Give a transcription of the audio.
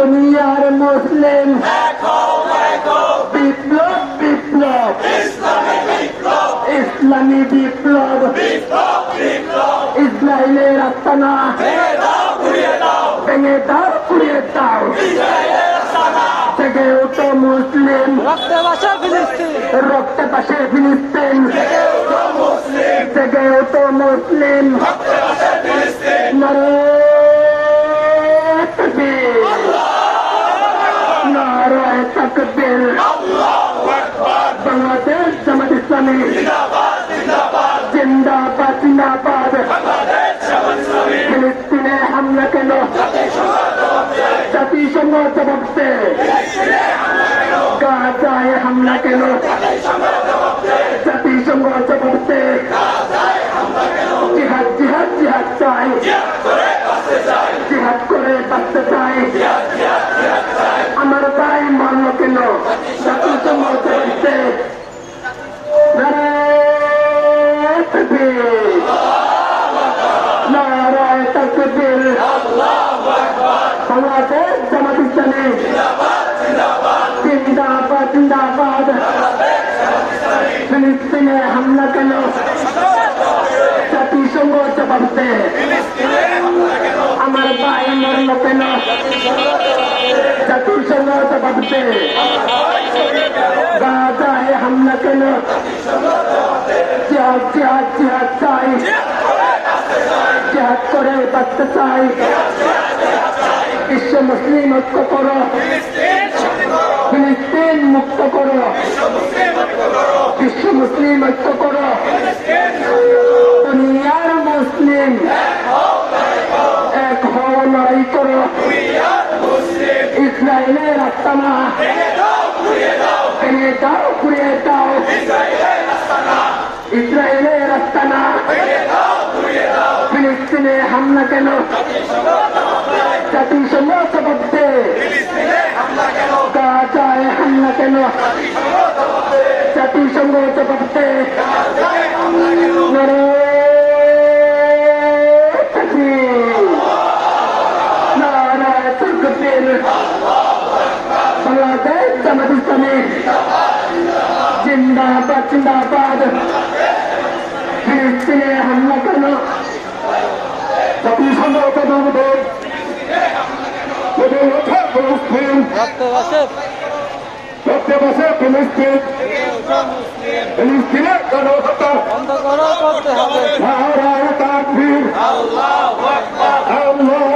দুনিয়ার মুসলিম। বিপ্লব বিপ্লব। ইসলামী বিপ্লব। ইসরায়েলের আস্তানা। ভেঙে দাও পুড়িয়ে দাও। থেকে ওঠো মুসলিম। রক্তে বাসা ফিলিস্তিন। রক্তে পাশে ফিলিস্তিন। থেকে ওঠো মুসলিম। নারে তকবীর নারায় তকবীর বাংলাদেশ জামাত ইসলামী জিন্দাবাদ জিন্দাবাদ ফিলিস্তিনে হামলা কেন জাতিসংঘ জবাব দে গাজায় হামলা কেন জাতিসংঘ জবাব দে জিহাদ জিহাদ জিহাদ চাই জিহাদ করে বাঁচতে চাই আমার ভাই মারল কেন নারায় তকবীর বাংলাদেশ জামাত ইসলামী জিন্দাবাদ জিন্দাবাদ ফিলিস্তিনে হামলা কেন জাতিসংঘ জবাব দে আমার ভাই মরল কেন জাতিসংঘ জবাব দে গাজায় হামলা কেন জিহাদ জিহাদ চাই জিহাদ করে বাঁচতে চাই বিশ্ব মুসলিম ঐক্য করো ফিলিস্তিন মুক্ত করো বিশ্ব মুসলিম ঐক্য করো দুনিয়ার মুসলিম এক হও লড়াই করো ইসরায়েলের আস্তানা দাও ঘুরিয়ে দাও ইসরায়েলের আস্তানা ফিলিস্তিনে হামলা কেন? জাতিসংঘ জবাব দে গাজায় হামলা কেন? জাতিসংঘ জবাব দে নারায় তাকবীর, নারায় তাকবীর। বাংলাদেশ জামাত ইসলামী। জিন্দাবাদ জিন্দাবাদ ফিলিস্তিনে হামলা কেন জাতিসংঘ জবাব দে গড়ে ওঠা ফিলিস্তিন বাসা রক্তে বসে ফিলিস্তিন ফিলিস্তিনের